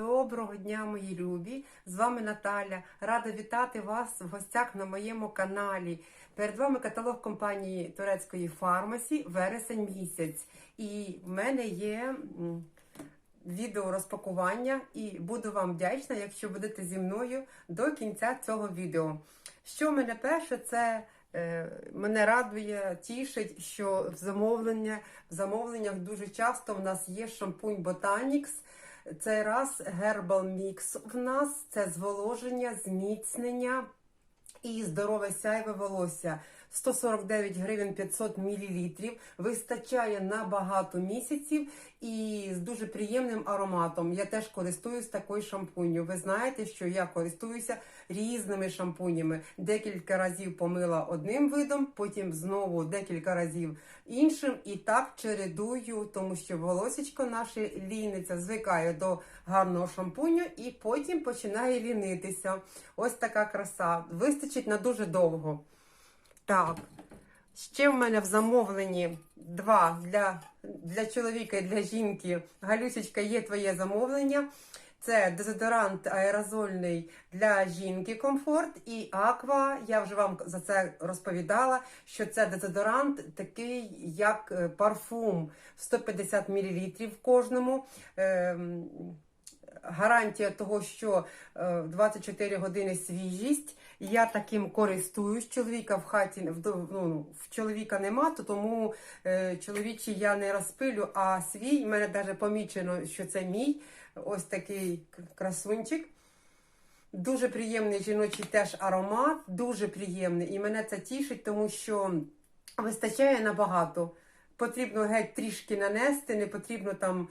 Доброго дня, мої любі! З вами Наталя. Рада вітати вас в гостях на моєму каналі. Перед вами каталог компанії турецької фармасі вересень місяць. І в мене є відео розпакування, і буду вам вдячна, якщо будете зі мною до кінця цього відео. Що мене перше, це е, мене радує, тішить, що в замовлення в замовленнях дуже часто в нас є шампунь Botanix. Цей раз Herbal Mix в нас це зволоження, зміцнення і здорове сяйве волосся. 149 гривень 500 мл. Вистачає на багато місяців і з дуже приємним ароматом. Я теж користуюсь такою шампунью. Ви знаєте, що я користуюся різними шампунями. Декілька разів помила одним видом, потім знову декілька разів іншим. І так чередую, тому що волосечко наше ліниться, звикає до гарного шампуню і потім починає лінитися. Ось така краса. Вистачить на дуже довго. Так, ще в мене в замовленні два для, для чоловіка і для жінки. Галюсечка, є твоє замовлення. Це дезодорант аерозольний для жінки комфорт і аква. Я вже вам за це розповідала, що це дезодорант такий, як е, парфум 150 мл в кожному. Гарантія того, що е, 24 години свіжість. Я таким користуюсь. Чоловіка в хаті в, ну, в чоловіка нема, то тому е, чоловічий я не розпилю, а свій в мене навіть помічено, що це мій ось такий красунчик. Дуже приємний жіночий теж аромат, дуже приємний. І мене це тішить, тому що вистачає набагато. Потрібно геть трішки нанести, не потрібно там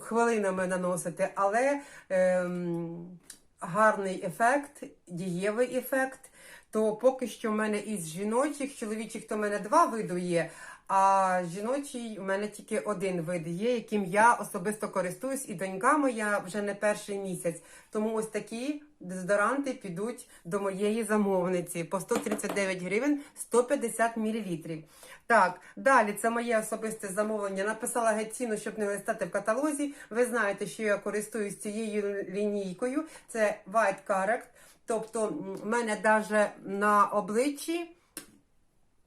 хвилинами наносити, але ем, гарний ефект, дієвий ефект. То поки що в мене із жіночих, чоловічих, то в мене два види є. А жіночий у мене тільки один вид є, яким я особисто користуюсь, і донька моя вже не перший місяць. Тому ось такі дезодоранти підуть до моєї замовниці по 139 гривень 150 мл. Так, далі це моє особисте замовлення. Написала геть щоб не листати в каталозі. Ви знаєте, що я користуюсь цією лінійкою. Це White Correct. Тобто, в мене навіть на обличчі.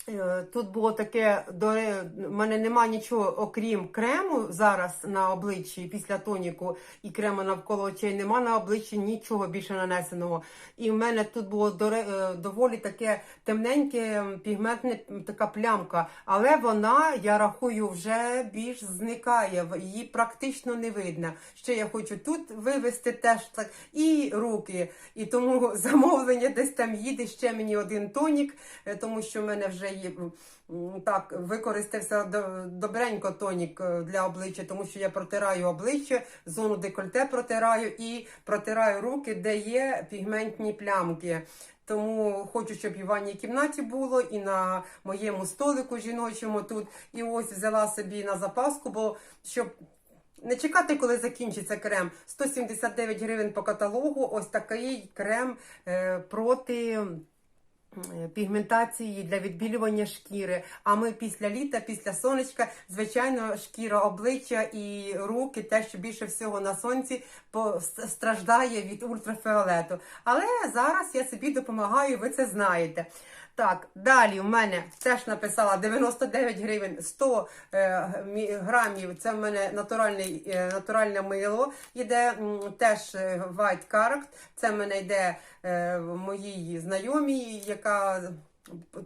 Е, Тут було таке, до в мене нема нічого, окрім крему зараз на обличчі після тоніку і крему навколо очей. Нема на обличчі нічого більше нанесеного. І в мене тут було доволі таке темненьке, пігментне така плямка. Але вона, я рахую, вже більш зникає, її практично не видно. Ще я хочу тут вивести теж так і руки. І тому замовлення десь там їде ще мені один тонік, е, тому що в мене вже є так, використався добренько тонік е, для обличчя, тому що я протираю обличчя, зону декольте протираю і протираю руки, де є пігментні плямки. Тому хочу, щоб і в ванній кімнаті було, і на моєму столику жіночому тут. І ось взяла собі на запаску, бо щоб. Не чекати, коли закінчиться крем. 179 гривень по каталогу. Ось такий крем е, проти. Пігментації для відбілювання шкіри. А ми після літа, після сонечка, звичайно, шкіра обличчя і руки, те, що більше всього на сонці страждає від ультрафіолету. Але зараз я собі допомагаю, ви це знаєте. Так, далі в мене теж написала 99 гривень 100 е, грамів. Це в мене натуральний, е, натуральне мило. Іде теж White Character. Це в мене йде е, моїй знайомій, яка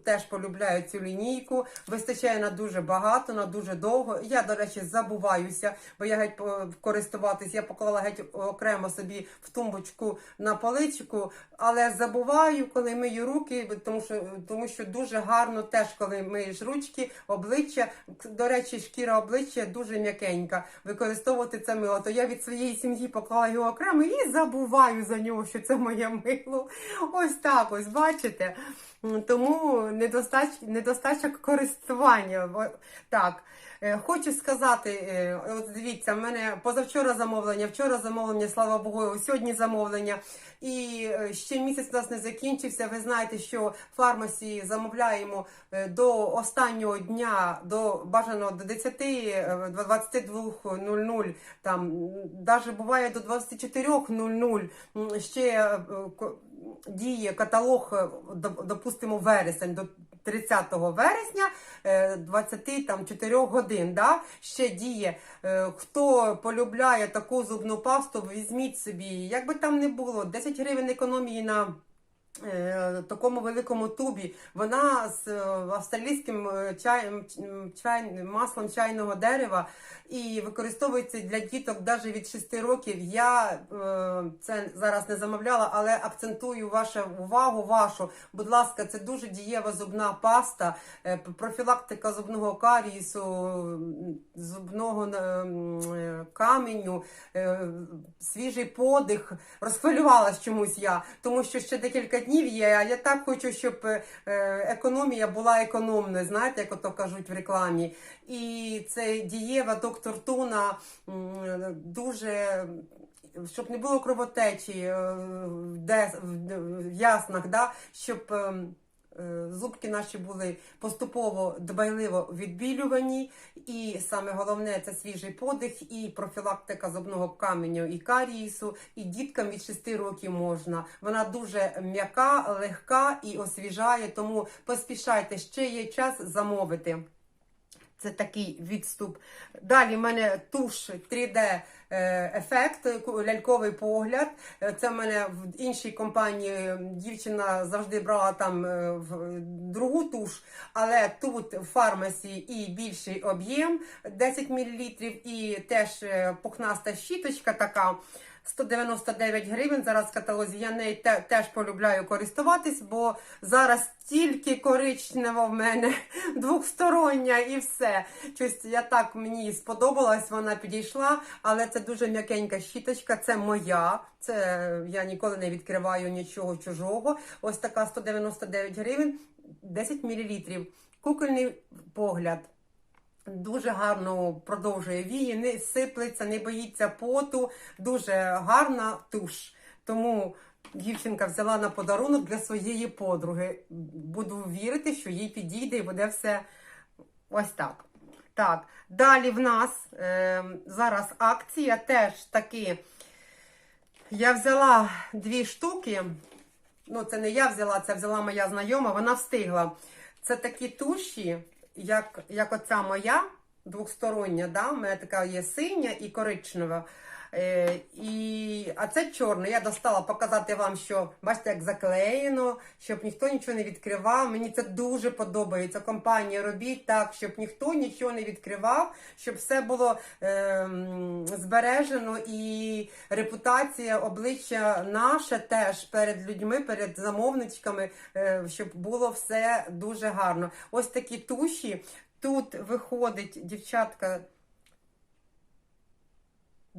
Теж полюбляю цю лінійку, вистачає на дуже багато, на дуже довго. Я, до речі, забуваюся, бо я геть користуватись, я поклала геть окремо собі в тумбочку на поличку, але забуваю, коли мию руки, тому що тому що дуже гарно теж, коли миєш ручки, обличчя. До речі, шкіра обличчя дуже м'якенька. Використовувати це мило. То я від своєї сім'ї поклала його окремо і забуваю за нього, що це моє мило. Ось так ось, бачите? Тому недостач, недостача користування. Так, е, хочу сказати, е, от дивіться, в мене позавчора замовлення, вчора замовлення, слава Богу, сьогодні замовлення. І е, ще місяць у нас не закінчився. Ви знаєте, що фармасі замовляємо до останнього дня, до бажано до 10, е, до 22.00, там навіть буває до 24.00. М, Ще діє каталог, е, допустимо, вересень до 30 вересня е, 24 годин. Да? Ще діє. Е, Хто полюбляє таку зубну пасту, візьміть собі. Як би там не було, 10 гривень економії на е, такому великому тубі. Вона з е, австралійським е, чаєм, чай, маслом чайного дерева і використовується для діток навіть від 6 років. Я е, це зараз не замовляла, але акцентую вашу увагу вашу. Будь ласка, це дуже дієва зубна паста, е, профілактика зубного карієсу, зубного е, е, каменю, е, свіжий подих. Розхвилювалась чомусь я, тому що ще декілька днів є. А я так хочу, щоб е, економія була економною. Знаєте, як ото кажуть в рекламі. І це дієва доктор Туна дуже. Щоб не було кровотечі е, де- в- яснах, да? щоб ем, е, зубки наші були поступово дбайливо відбілювані. І саме головне це свіжий подих і профілактика зубного каменю і каріїсу, І діткам від 6 років можна. Вона дуже м'яка, легка і освіжає, тому поспішайте, ще є час замовити. Це такий відступ. Далі в мене туш 3D е, ефект, ляльковий погляд. Е, Це в мене в іншій компанії дівчина завжди брала там е, другу туш, але тут в фармасі і більший об'єм 10 мл, і теж пухнаста щіточка така. 199 гривень зараз в каталозі. Я нею те- теж полюбляю користуватись, бо зараз тільки коричнева в мене двохстороння і все. Щось я так мені сподобалась, вона підійшла, але це дуже м'якенька щіточка, це моя. Це я ніколи не відкриваю нічого чужого. Ось така 199 гривень, 10 мл. Кукольний погляд. Дуже гарно продовжує вії, не сиплеться, не боїться поту. Дуже гарна туш. Тому дівчинка взяла на подарунок для своєї подруги. Буду вірити, що їй підійде і буде все ось так. Так, далі в нас е, зараз акція теж таки. Я взяла дві штуки. Ну, це не я взяла, це взяла моя знайома, вона встигла. Це такі туші, як, як оця моя двохстороння, да? у мене така є синя і коричнева. Е, і, а це чорне. Я достала показати вам, що бачите, як заклеєно, щоб ніхто нічого не відкривав. Мені це дуже подобається. Компанія робіть так, щоб ніхто нічого не відкривав, щоб все було ем, збережено і репутація, обличчя наше теж перед людьми, перед замовничками, е, щоб було все дуже гарно. Ось такі туші. Тут виходить дівчатка.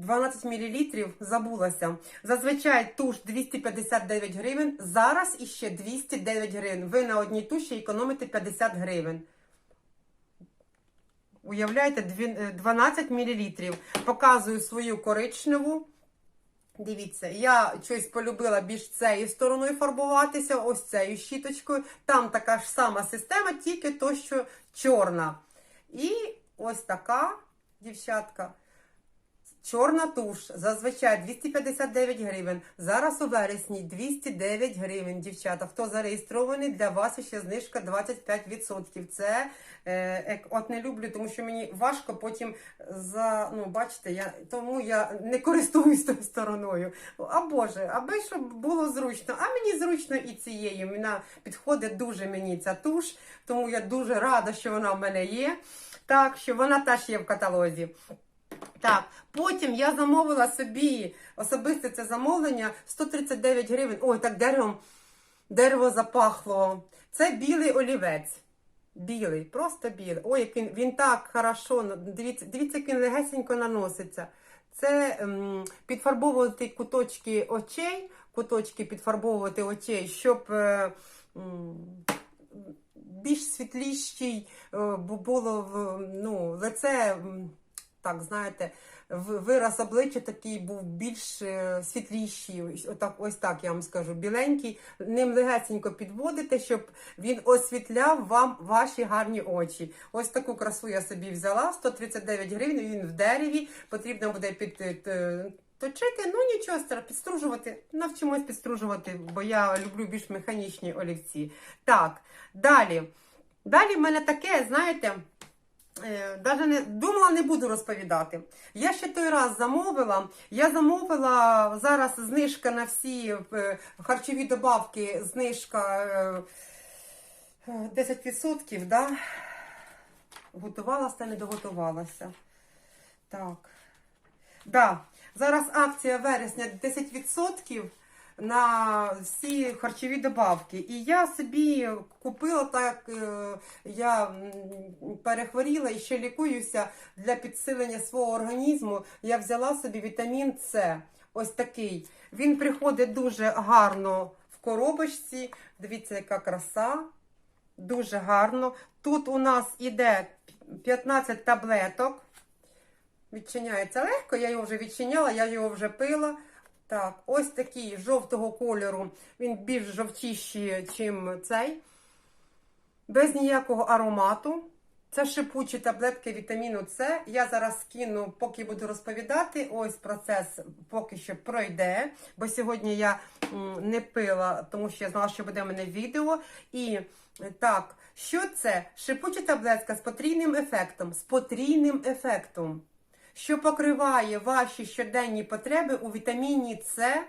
12 мл забулася. Зазвичай туш 259 гривень. Зараз іще 209 гривень. Ви на одній туші економите 50 гривень. Уявляєте, е, 12 мл. Показую свою коричневу. Дивіться, я щось полюбила більш цією стороною фарбуватися, ось цією щіточкою. Там така ж сама система, тільки то, що чорна. І ось така, дівчатка. Чорна туш, зазвичай 259 гривень. Зараз у вересні 209 гривень, дівчата. Хто зареєстрований, для вас ще знижка 25%. Це е, от не люблю, тому що мені важко потім за ну бачите, я тому я не користуюсь тою стороною. А Боже, аби щоб було зручно. А мені зручно і цією. Вона підходить дуже мені ця туш, тому я дуже рада, що вона в мене є. Так, що вона теж є в каталозі. Так, потім я замовила собі особисте це замовлення 139 гривень. Ой, так деревом, дерево запахло. Це білий олівець. Білий, просто білий. Ой, він, він так хорошо. Дивіться, дивіться, як він легесенько наноситься. Це ем, підфарбовувати куточки очей, куточки підфарбовувати очей, щоб. Е, м, більш світліший, е, було в, ну, лице, м, так, знаєте, вираз обличчя такий був більш е, світліший, отак, ось так я вам скажу, біленький. Ним легесенько підводите, щоб він освітляв вам ваші гарні очі. Ось таку красу я собі взяла, 139 гривень, він в дереві, потрібно буде під. е, Точити, ну нічого стара, підстружувати. Навчимось підстружувати, бо я люблю більш механічні олівці. Так, далі. Далі в мене таке, знаєте, даже не думала, не буду розповідати. Я ще той раз замовила. Я замовила зараз знижка на всі е, харчові добавки, знижка е, е, 10%, да? Готувалася та не доготувалася. Так. Да. Зараз акція вересня 10% на всі харчові добавки. І я собі купила так, е, я перехворіла і ще лікуюся для підсилення свого організму. Я взяла собі вітамін С. Ось такий. Він приходить дуже гарно в коробочці. Дивіться, яка краса. Дуже гарно. Тут у нас іде 15 таблеток. Відчиняється легко, я його вже відчиняла, я його вже пила. Так, ось такий жовтого кольору. Він більш жовтіший, ніж цей. Без ніякого аромату. Це шипучі таблетки вітаміну С. Я зараз скину, поки буду розповідати. Ось процес поки що пройде. Бо сьогодні я не пила, тому що я знала, що буде в мене відео. І так, що це? Шипуча таблетка з потрійним ефектом. З потрійним ефектом що покриває ваші щоденні потреби у вітаміні С,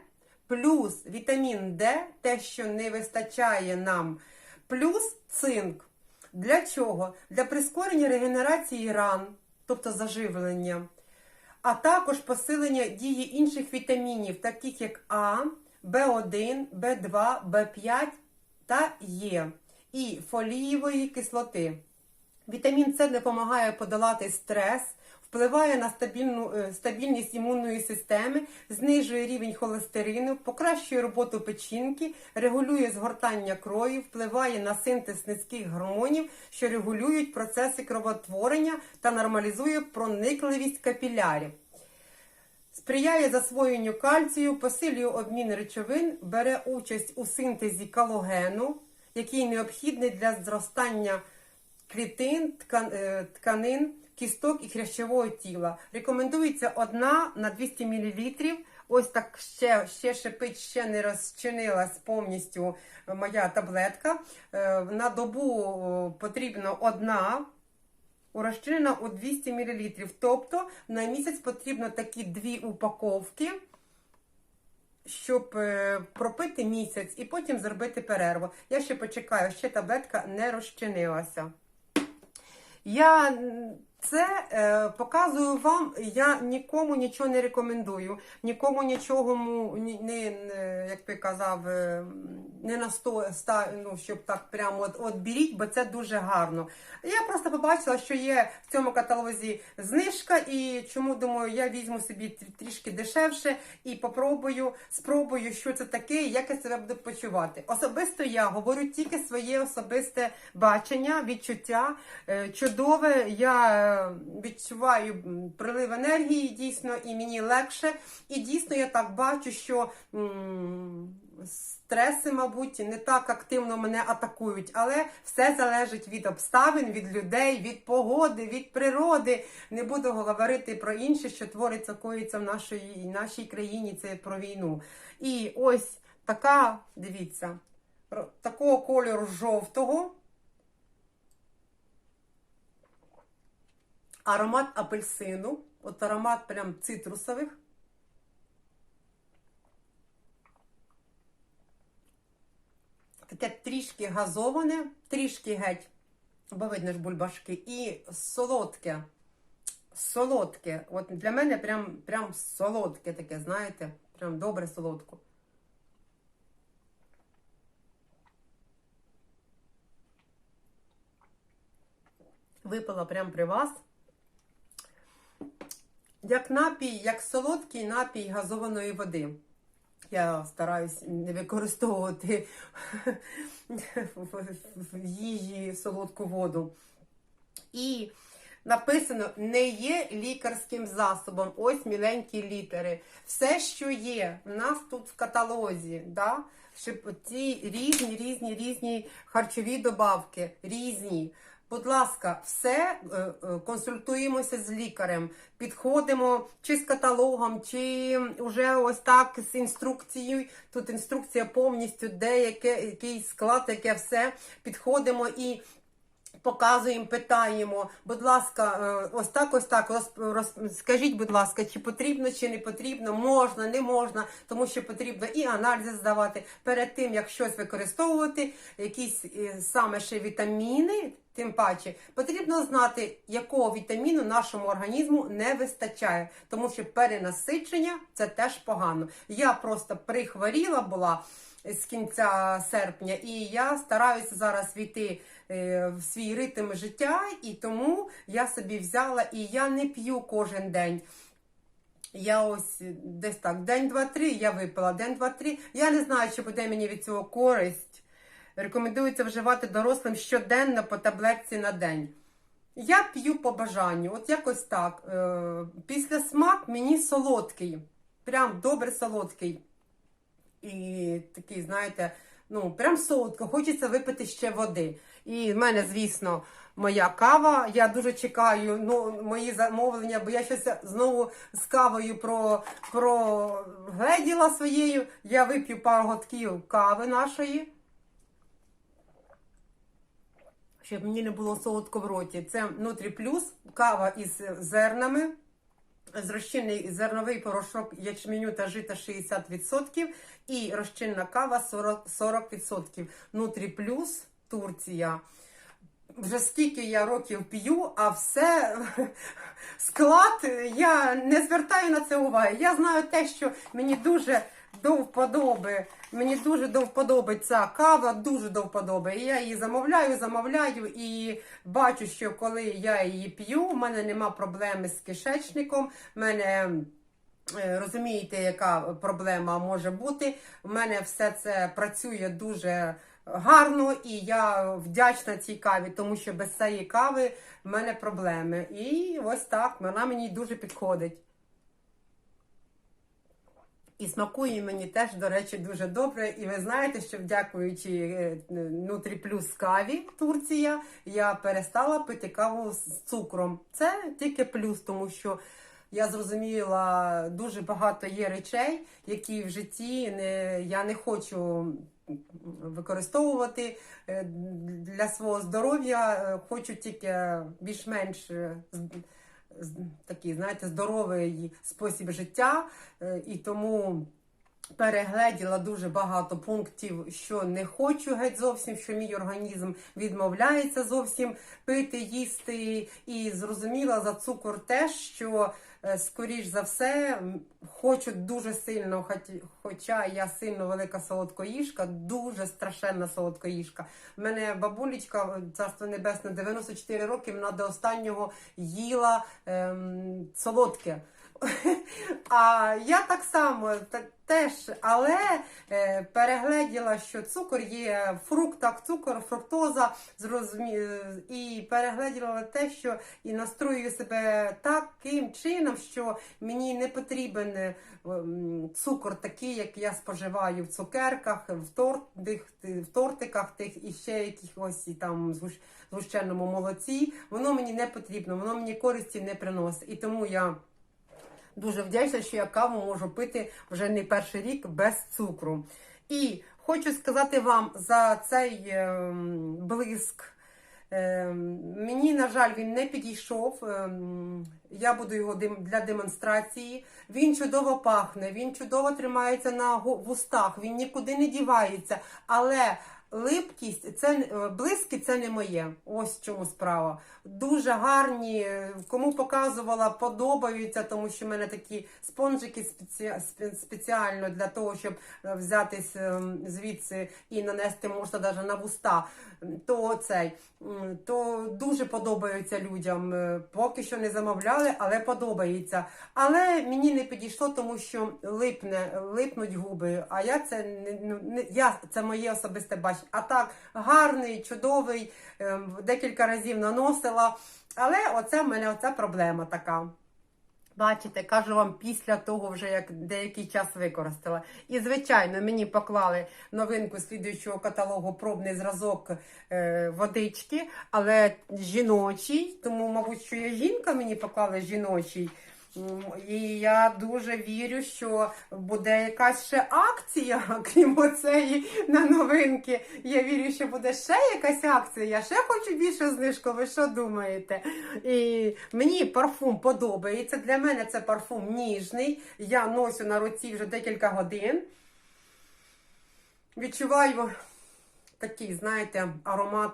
плюс вітамін Д, те, що не вистачає нам, плюс цинк. Для чого? Для прискорення регенерації ран, тобто заживлення, а також посилення дії інших вітамінів, таких як А, В1, В2, В5 та Е, і фолієвої кислоти. Вітамін С допомагає подолати стрес, впливає на стабільну, е, стабільність імунної системи, знижує рівень холестерину, покращує роботу печінки, регулює згортання крові, впливає на синтез низьких гормонів, що регулюють процеси кровотворення та нормалізує проникливість капілярів. Сприяє засвоєнню кальцію, посилює обмін речовин, бере участь у синтезі калогену, який необхідний для зростання клітин, е, тканин, кісток і хрящового тіла. Рекомендується одна на 200 мл. Ось так ще, ще шипить, ще не розчинилась повністю моя таблетка. Е, На добу е, потрібно одна розчинена у 200 мл. Тобто на місяць потрібно такі дві упаковки, щоб е, пропити місяць і потім зробити перерву. Я ще почекаю, ще таблетка не розчинилася. Я це е, показую вам, я нікому нічого не рекомендую, нікому нічого ні, не, не, як ти казав, е, не на сто, ста, ну, щоб так прямо от, от беріть, бо це дуже гарно. Я просто побачила, що є в цьому каталозі знижка, і чому думаю, я візьму собі трі- трішки дешевше і попробую, спробую, що це таке, як я себе буду почувати. Особисто я говорю тільки своє особисте бачення, відчуття е, чудове. Я е, відчуваю прилив енергії дійсно, і мені легше. І дійсно я так бачу, що. Стреси, мабуть, не так активно мене атакують, але все залежить від обставин, від людей, від погоди, від природи. Не буду говорити про інше, що твориться, коїться в нашій, нашій країні. Це про війну. І ось така, дивіться, такого кольору жовтого. Аромат апельсину, от аромат прям цитрусових. таке трішки газоване, трішки геть, бо видно ж бульбашки, і солодке. Солодке. От для мене прям, прям солодке таке, знаєте, прям добре солодко. Випила прям при вас. Як напій, як солодкий напій газованої води. Я стараюсь не використовувати в їжі солодку воду. І написано не є лікарським засобом. Ось міленькі літери. Все, що є в нас тут в каталозі, да? ці різні, різні, різні харчові добавки, різні. Будь ласка, все е, е, консультуємося з лікарем, підходимо чи з каталогом, чи вже ось так з інструкцією. Тут інструкція повністю, де яке, який склад, яке все. Підходимо і показуємо, питаємо. Будь ласка, е, ось так, ось так. Роз, роз- скажіть, будь ласка, чи потрібно, чи не потрібно, можна, не можна, тому що потрібно і аналізи здавати перед тим, як щось використовувати, якісь саме ще вітаміни. Тим паче потрібно знати, якого вітаміну нашому організму не вистачає, тому що перенасичення це теж погано. Я просто прихворіла була з кінця серпня, і я стараюся зараз війти е, в свій ритм життя, і тому я собі взяла і я не п'ю кожен день. Я ось десь так, день, два, три, я випила, день, два, три. Я не знаю, чи буде мені від цього користь. Рекомендується вживати дорослим щоденно по таблетці на день. Я п'ю по бажанню, от якось так. Е, Після смак мені солодкий, прям добре солодкий. І такий, знаєте, ну, прям солодко, хочеться випити ще води. І в мене, звісно, моя кава. Я дуже чекаю ну, мої замовлення, бо я щось знову з кавою про, прогледіла своєю. Я вип'ю пару глотків кави нашої. Щоб мені не було солодко в роті. Це Нутрі Плюс, кава із зернами. Зрозчинний зерновий порошок ячменю та жита 60% і розчинна кава 40%. 40%. Нутрі Плюс Турція. Вже скільки я років п'ю, а все склад, я не звертаю на це уваги. Я знаю те, що мені дуже до вподоби. Мені дуже до вподоби ця кава, дуже до вподоби. І я її замовляю, замовляю і бачу, що коли я її п'ю, в мене нема проблеми з кишечником. в мене е, розумієте, яка проблема може бути. У мене все це працює дуже гарно, і я вдячна цій каві, тому що без цієї кави в мене проблеми. І ось так вона мені дуже підходить. І смакує мені теж, до речі, дуже добре. І ви знаєте, що дякуючи е, Нутрі Плюс каві Турція, я перестала пити каву з цукром. Це тільки плюс, тому що я зрозуміла, дуже багато є речей, які в житті не, я не хочу використовувати е, для свого здоров'я. Е, Хочу тільки більш-менш такий, знаєте, здоровий спосіб життя, Е, і тому перегледіла дуже багато пунктів, що не хочу геть зовсім, що мій організм відмовляється зовсім пити, їсти. І зрозуміла за цукор теж, що е, скоріш за все хочу дуже сильно, хоча я сильно велика солодкоїжка, дуже страшенна солодкоїжка. У мене бабулечка, царство небесне, 94 роки, вона до останнього їла ем, солодке. А я так само теж, але е, перегледіла, що цукор є в фруктах, цукор, фруктоза, зрозумі... і перегледіла те, що і настрою себе таким чином, що мені не потрібен е, цукор такий, як я споживаю в цукерках, в, тортих, в тортиках тих і ще якихось і там згущ- згущеному молоці. Воно мені не потрібно, воно мені користі не приносить. І тому я. Дуже вдячна, що я каву можу пити вже не перший рік без цукру. І хочу сказати вам за цей ем, блиск. Ем, мені, на жаль, він не підійшов. Ем, я буду його для демонстрації. Він чудово пахне, він чудово тримається на вустах, він нікуди не дівається. Але липкість, це близькі, це не моє. Ось в чому справа. Дуже гарні. е, Кому показувала, подобаються, тому що в мене такі спонжики спеці... спеціально для того, щоб е, взятись ем, звідси і нанести можна навіть на вуста. То цей то дуже подобаються людям. Е, Поки що не замовляли, але подобається. Але мені не підійшло, тому що липне, липнуть губи. А я це не, ну, не я це моє особисте бачення. А так гарний, чудовий, ем, декілька разів наносила. Але оце в мене оця проблема така. Бачите, кажу вам після того, вже як деякий час використала. І, звичайно, мені поклали новинку слідуючого каталогу пробний зразок е, водички, але жіночий, тому, мабуть, що я жінка мені поклали жіночий. І я дуже вірю, що буде якась ще акція, крім оцеї на новинки. Я вірю, що буде ще якась акція. Я ще хочу більше знижку. Ви що думаєте? І мені парфум подобається. Для мене це парфум ніжний. Я носю на руці вже декілька годин. Відчуваю такий, знаєте, аромат.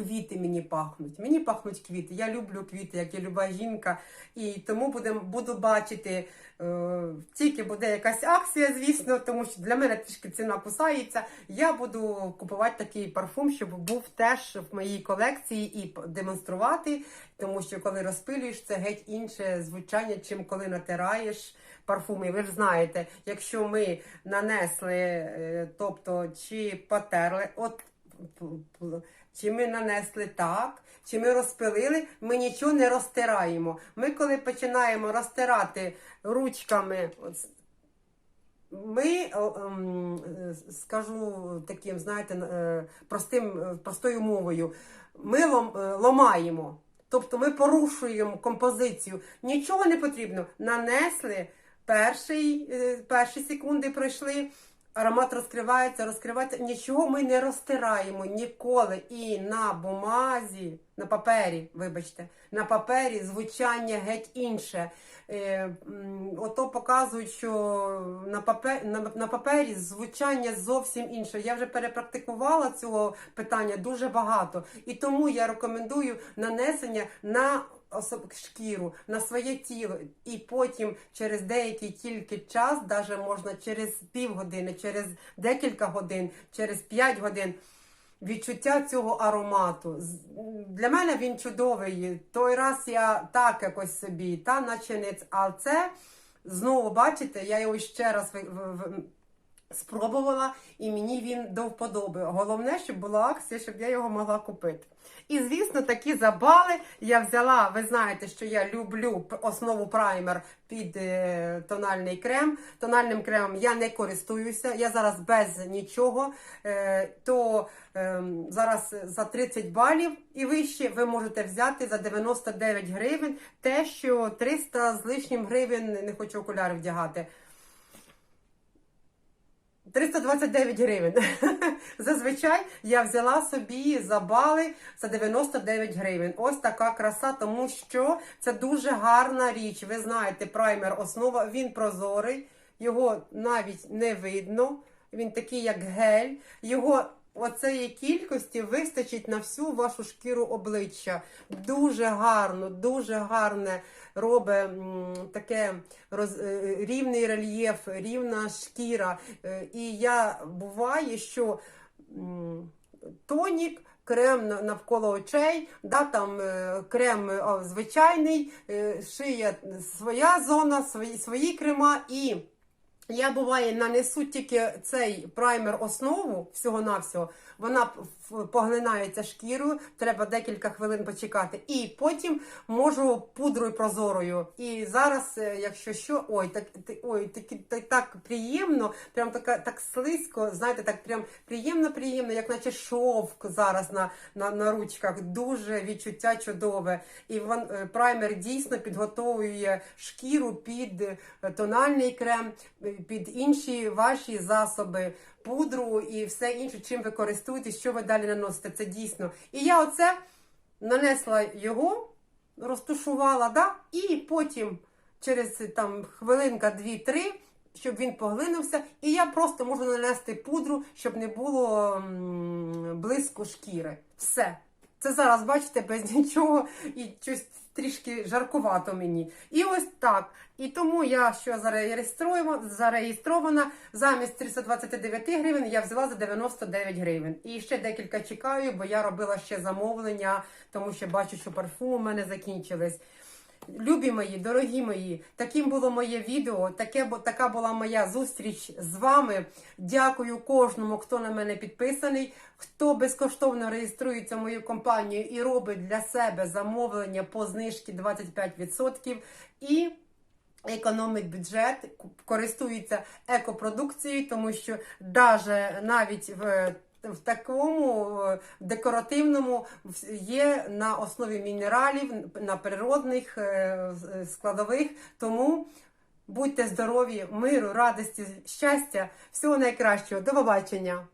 Квіти мені пахнуть. Мені пахнуть квіти. Я люблю квіти, як і люба жінка. І тому будем, буду бачити, е, тільки буде якась акція, звісно, тому що для мене трішки ціна кусається. Я буду купувати такий парфум, щоб був теж в моїй колекції і демонструвати. Тому що коли розпилюєш, це геть інше звучання, чим коли натираєш парфуми. Ви ж знаєте, якщо ми нанесли, е, тобто чи потерли, от чи ми нанесли так, чи ми розпилили, ми нічого не розтираємо. Ми, коли починаємо розтирати ручками, ми, ем, скажу таким, знаєте, е, простим, е, простою мовою, ми е, ломаємо. Тобто ми порушуємо композицію. Нічого не потрібно. Нанесли, перший, е, перші секунди пройшли, аромат розкривається, розкривається. Нічого ми не розтираємо ніколи. І на бумазі, на папері, вибачте, на папері звучання геть інше. Е, ото показують, що на папері, на, на папері звучання зовсім інше. Я вже перепрактикувала цього питання дуже багато. І тому я рекомендую нанесення на особ... шкіру, на своє тіло. І потім через деякий тільки час, даже можна через півгодини, через декілька годин, через 5 годин. Відчуття цього аромату. Для мене він чудовий. Той раз я так якось собі, та наче не ц- А це знову бачите, я його ще раз спробувала, і мені він до вподоби. Головне, щоб була акція, щоб я його могла купити. І, звісно, такі забали я взяла. Ви знаєте, що я люблю основу праймер під е, тональний крем. Тональним кремом я не користуюся. Я зараз без нічого. Е, то е, зараз за 30 балів і вище ви можете взяти за 99 гривень те, що 300 з лишнім гривень, не хочу окуляри вдягати. 329 гривень. Зазвичай я взяла собі за бали за 99 гривень. Ось така краса, тому що це дуже гарна річ. Ви знаєте, праймер основа, він прозорий, його навіть не видно. Він такий, як гель. Його оцеї кількості вистачить на всю вашу шкіру обличчя. Дуже гарно, дуже гарне робить таке роз, е, рівний рельєф, рівна шкіра. Е, І я буває, що тонік. Крем навколо очей, да, там е, крем звичайний, шия своя зона, свої, свої крема. І я буває нанесу тільки цей праймер основу всього-навсього. Вона поглинається шкірою, треба декілька хвилин почекати. І потім можу пудрою прозорою. І зараз, е, якщо що, ой, так ой, такі так, так приємно, прям така так слизько, знаєте, так прям приємно, приємно, як наче шовк зараз на, на, на ручках. Дуже відчуття чудове. І вон, е, праймер дійсно підготовує шкіру під е, тональний крем, під інші ваші засоби, пудру і все інше, чим ви користуєтесь, що ви далі наносите. Це дійсно. І я оце нанесла його, розтушувала, да? і потім через там хвилинка, дві-три. щоб він поглинувся, і я просто можу нанести пудру, щоб не було блиску шкіри. Все. Це зараз, бачите, без нічого і щось трішки жаркувато мені. І ось так. І тому я що зареєстрована, замість 329 гривень я взяла за 99 гривень. І ще декілька чекаю, бо я робила ще замовлення, тому що бачу, що парфуми у мене закінчились. Любі мої, дорогі мої, таким було моє відео. Таке така була моя зустріч з вами. Дякую кожному, хто на мене підписаний, хто безкоштовно реєструється в мою компанію і робить для себе замовлення по знижці 25% і економить бюджет, користується екопродукцією, тому що даже навіть в в такому е, декоративному є на основі мінералів, на природних е, складових. Тому будьте здорові, миру, радості, щастя, всього найкращого. До побачення!